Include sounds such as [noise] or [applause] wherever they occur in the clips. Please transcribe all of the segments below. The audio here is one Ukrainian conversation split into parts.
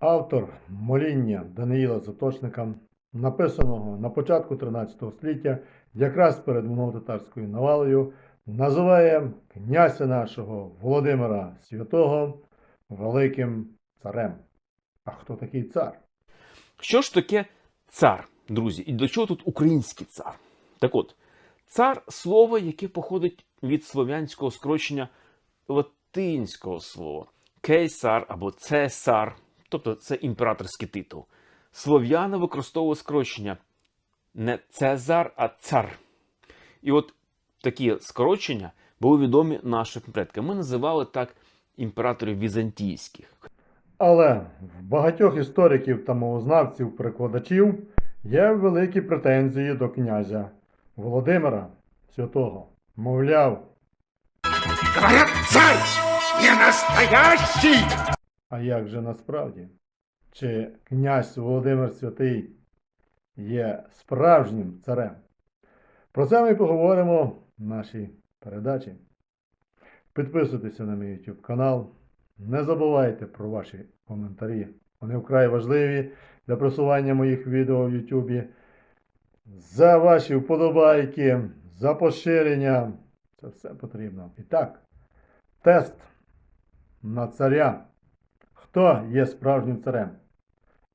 Автор моління Даниїла Заточника, написаного на початку 13 століття, якраз перед моно-татарською навалою, називає князя нашого Володимира Святого Великим царем. А хто такий цар? Що ж таке цар, друзі? І до чого тут український цар? Так от, цар слово, яке походить від слов'янського скорочення латинського слова кейсар або цесар, тобто це імператорський титул. Слов'яни використовували скорочення не Цезар, а цар. І от такі скорочення були відомі нашим предкам. Ми називали так імператорів візантійських. Але в багатьох істориків та мовознавців, перекладачів є великі претензії до князя Володимира Святого. Мовляв, Говорят, царь настоящий! А як же насправді? Чи князь Володимир Святий є справжнім царем? Про це ми поговоримо в нашій передачі. Підписуйтеся на мій YouTube канал. Не забувайте про ваші коментарі. Вони вкрай важливі для просування моїх відео в YouTube. За ваші вподобайки, за поширення. Це все потрібно. І так, тест на царя. Хто є справжнім царем?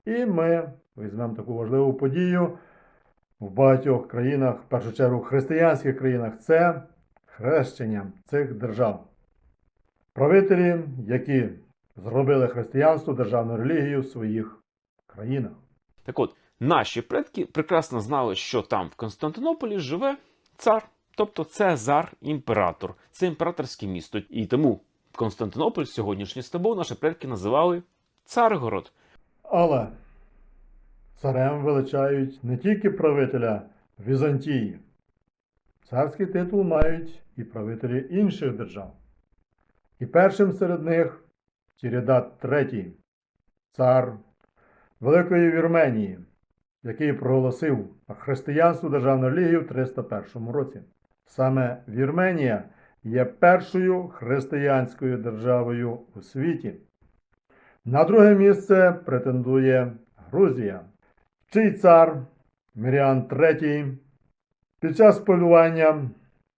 І ми візьмемо таку важливу подію в багатьох країнах, в першу чергу в християнських країнах, це хрещення цих держав. Правителі, які зробили християнство державною релігією в своїх країнах. Так от, наші предки прекрасно знали, що там в Константинополі живе цар, тобто Цезар імператор. Це імператорське місто. І тому Константинополь, сьогоднішній Стамбул, наші предки називали Царгород. Але царем величають не тільки правителя Візантії. Царський титул мають і правителі інших держав. І першим серед них Тірідат III, цар Великої Вірменії, який проголосив християнство державну релігію в 301 році. Саме Вірменія є першою християнською державою у світі. На друге місце претендує Грузія, чий цар Міріан III під час полювання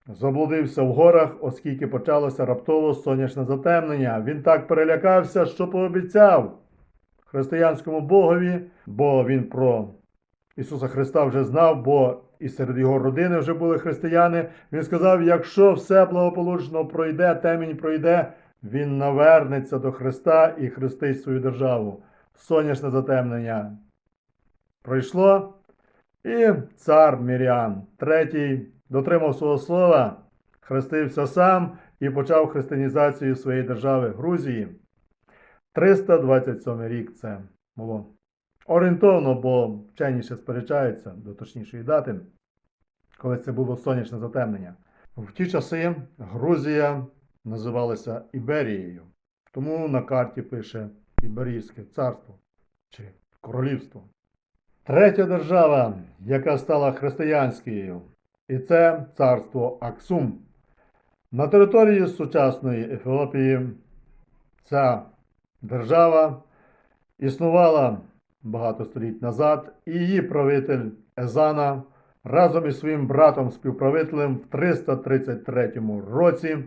заблудився в горах, оскільки почалося раптово сонячне затемнення. Він так перелякався, що пообіцяв християнському богові, бо він про Ісуса Христа вже знав, бо і серед його родини вже були християни. Він сказав: якщо все благополучно пройде, темінь пройде, він навернеться до Христа і хрестить свою державу. Сонячне затемнення пройшло, і цар Міріан III дотримав свого слова, хрестився сам і почав християнізацію своєї держави Грузії. 327 рік це було. Орієнтовно, бо вчені ще сперечаються до точнішої дати, коли це було сонячне затемнення. В ті часи Грузія називалася Іберією. Тому на карті пише Іберійське царство чи королівство. Третя держава, яка стала християнською, і це царство Аксум. На території сучасної Ефіопії ця держава існувала багато століть назад, і її правитель Езана разом із своїм братом співправителем в 333 році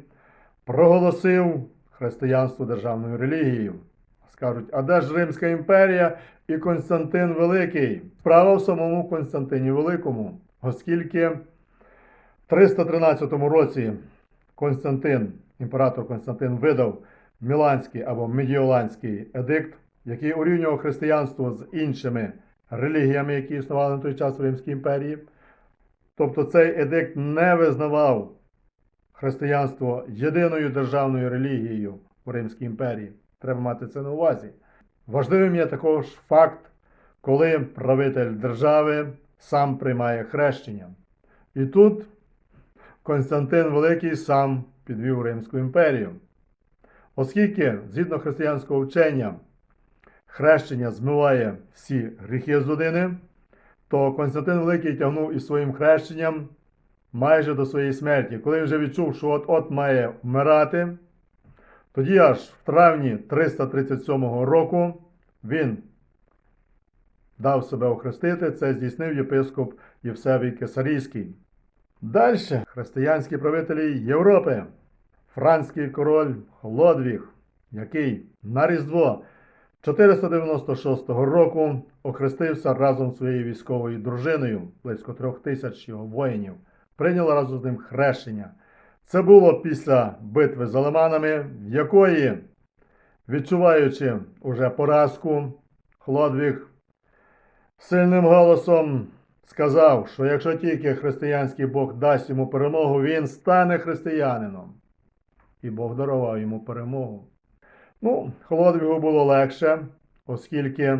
проголосив християнство державною релігією. Скажуть, а де ж Римська імперія і Константин Великий? Справа в самому Константині Великому, оскільки в 313 році Константин, імператор Константин видав Міланський або Медіоланський едикт, який урівнював християнство з іншими релігіями, які існували на той час в Римській імперії. Тобто цей едикт не визнавав християнство єдиною державною релігією у Римській імперії. Треба мати це на увазі. Важливим є також факт, коли правитель держави сам приймає хрещення. І тут Константин Великий сам підвів Римську імперію. Оскільки, згідно християнського вчення, хрещення змиває всі гріхи з людини, то Константин Великий тягнув із своїм хрещенням майже до своєї смерті. Коли вже відчув, що от-от має вмирати, тоді аж в травні 337 року він дав себе охрестити, це здійснив єпископ Євсевій Кесарійський. Далі християнські правителі Європи, франський король Хлодвіг, який на Різдво 496 року охрестився разом з своєю військовою дружиною, близько трьох тисяч його воїнів, прийняли разом з ним хрещення. Це було після битви з алеманами, в якої, відчуваючи уже поразку, Хлодвіг сильним голосом сказав, що якщо тільки християнський Бог дасть йому перемогу, він стане християнином. І Бог дарував йому перемогу. Ну, Холодвігу було легше, оскільки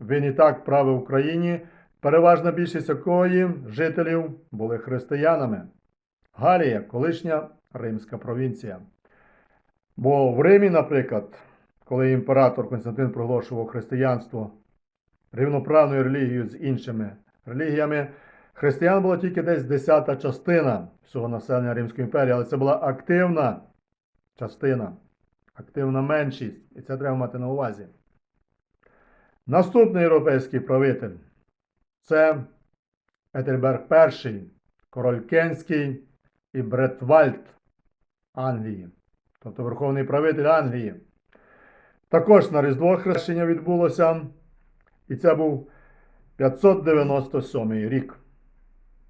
він і так правив в Україні, переважна більшість якої жителів були християнами. Галія, колишня римська провінція. Бо в Римі, наприклад, коли імператор Константин проголошував християнство рівноправною релігією з іншими релігіями, християн було тільки десь десята частина всього населення Римської імперії, але це була активна частина, активна меншість, і це треба мати на увазі. Наступний європейський правитель це Етельберг І, король Кенський і Бретвальд Англії, тобто верховний правитель Англії. Також на Різдво хрещення відбулося, і це був 597 рік.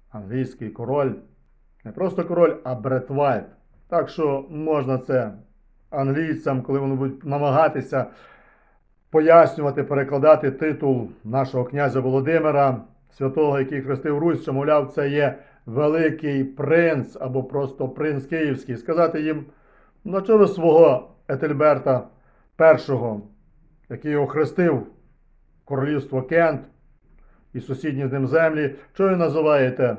Англійський король, не просто король, а Бретвальд. Так що можна це англійцям, коли вони будуть намагатися пояснювати, перекладати титул нашого князя Володимира, святого, який хрестив Русь, що, мовляв, це є Великий принц або просто принц Київський. Сказати їм, на чого свого Етельберта І, який охрестив королівство Кент і сусідні з ним землі, що ви називаєте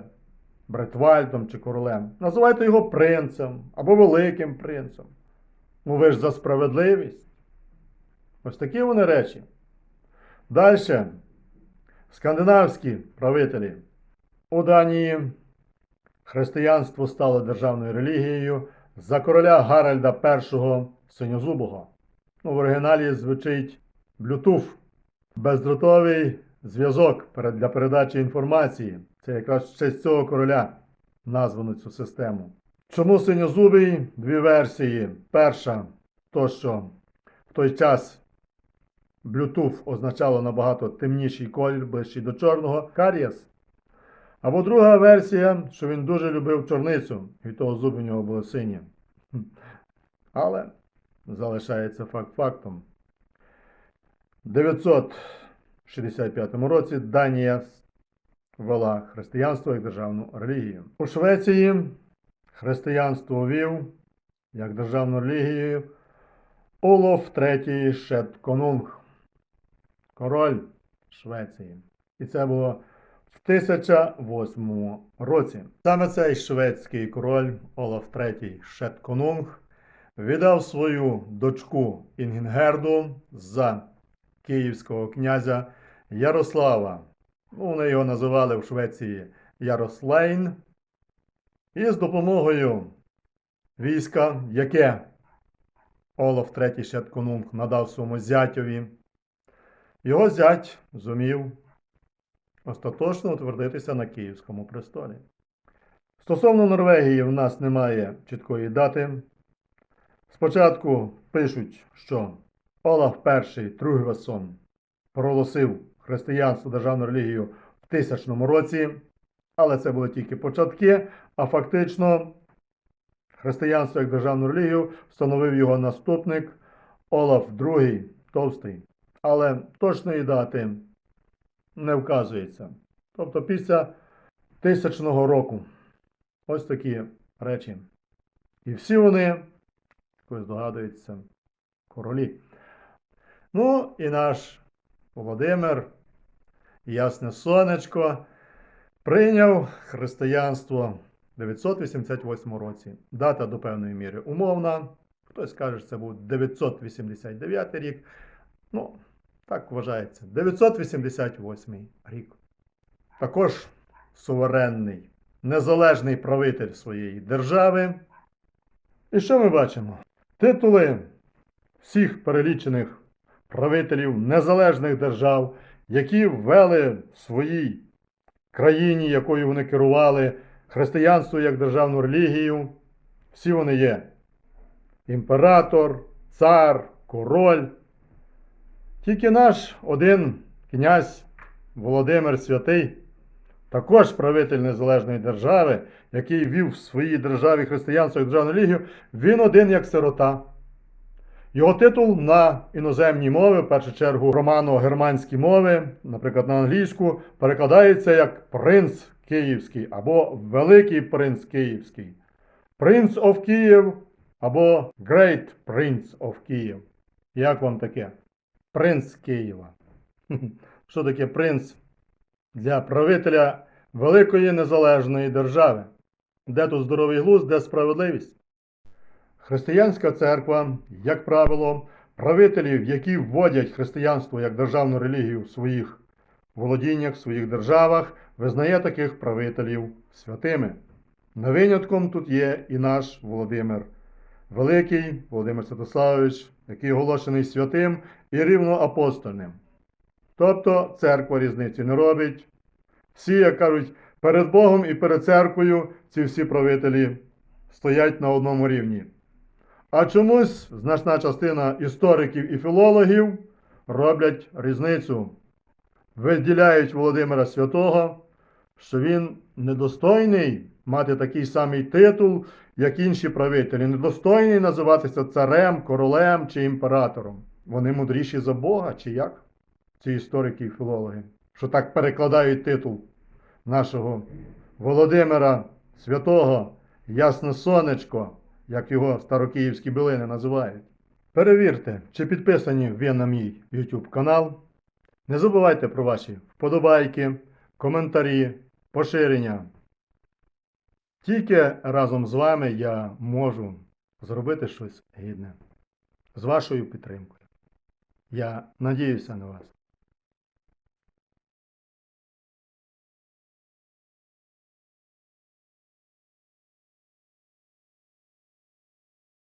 Бретвальдом чи королем? Називайте його принцем або великим принцем. Ну ви ж за справедливість. Ось такі вони речі. Далі. Скандинавські правителі. У Данії християнство стало державною релігією за короля Гаральда І Синьозубого. Ну, в оригіналі звучить Bluetooth. Бездротовий зв'язок для передачі інформації. Це якраз в честь цього короля названо цю систему. Чому синьозубий? Дві версії. Перша, то що в той час Bluetooth означало набагато темніший колір, ближчий до чорного, карієс. Або друга версія, що він дуже любив чорницю, і того зуби у нього були сині. Але залишається факт фактом. В 965 році Данія ввела християнство як державну релігію. У Швеції християнство вів як державну релігію Олоф III Шетконунг, король Швеції. І це було в 1008 році. Саме цей шведський король Олаф III Шетконунг віддав свою дочку Інгінгерду за київського князя Ярослава. Ну, вони його називали в Швеції Ярослейн. І з допомогою війська, яке Олаф III Шетконунг надав своєму зятьові, його зять зумів остаточно утвердитися на Київському престолі. Стосовно Норвегії, в нас немає чіткої дати. Спочатку пишуть, що Олаф І Тругвасон проголосив християнство державну релігію в тисячному році, але це були тільки початки, а фактично християнство як державну релігію встановив його наступник Олаф II Товстий. Але точної дати не вказується. Тобто після тисячного року. Ось такі речі. І всі вони, як ви королі. Ну і наш Володимир, ясне сонечко, прийняв християнство в 988 році. Дата до певної міри умовна. Хтось каже, що це був 989 рік. Ну, так вважається. 988 рік. Також суверенний, незалежний правитель своєї держави. І що ми бачимо? Титули всіх перелічених правителів незалежних держав, які ввели в своїй країні, якою вони керували, християнство як державну релігію. Всі вони є. Імператор, цар, король. Тільки наш один князь Володимир Святий, також правитель незалежної держави, який вів в своїй державі християнство як державну релігію, він один як сирота. Його титул на іноземні мови, в першу чергу романо-германські мови, наприклад, на англійську, перекладається як принц Київський або Великий принц Київський. Prince of Kyiv або Great Prince of Kyiv. Як вам таке? Принц Києва. [laughs] Що таке принц для правителя великої незалежної держави? Де тут здоровий глузд, де справедливість? Християнська церква, як правило, правителів, які вводять християнство як державну релігію в своїх володіннях, в своїх державах, визнає таких правителів святими. На винятком тут є і наш Володимир Великий, Володимир Святославович, який оголошений святим і рівноапостольним. Тобто церква різниці не робить. Всі, як кажуть, перед Богом і перед церквою ці всі правителі стоять на одному рівні. А чомусь значна частина істориків і філологів роблять різницю. Виділяють Володимира Святого, що він недостойний мати такий самий титул, як інші правителі, недостойний називатися царем, королем чи імператором. Вони мудріші за Бога, чи як? Ці історики і філологи, що так перекладають титул нашого Володимира Святого, Ясне Сонечко, як його старокиївські билини називають. Перевірте, чи підписані ви на мій YouTube канал. Не забувайте про ваші вподобайки, коментарі, поширення. Тільки разом з вами я можу зробити щось гідне. З вашою підтримкою. Я надіюся на вас.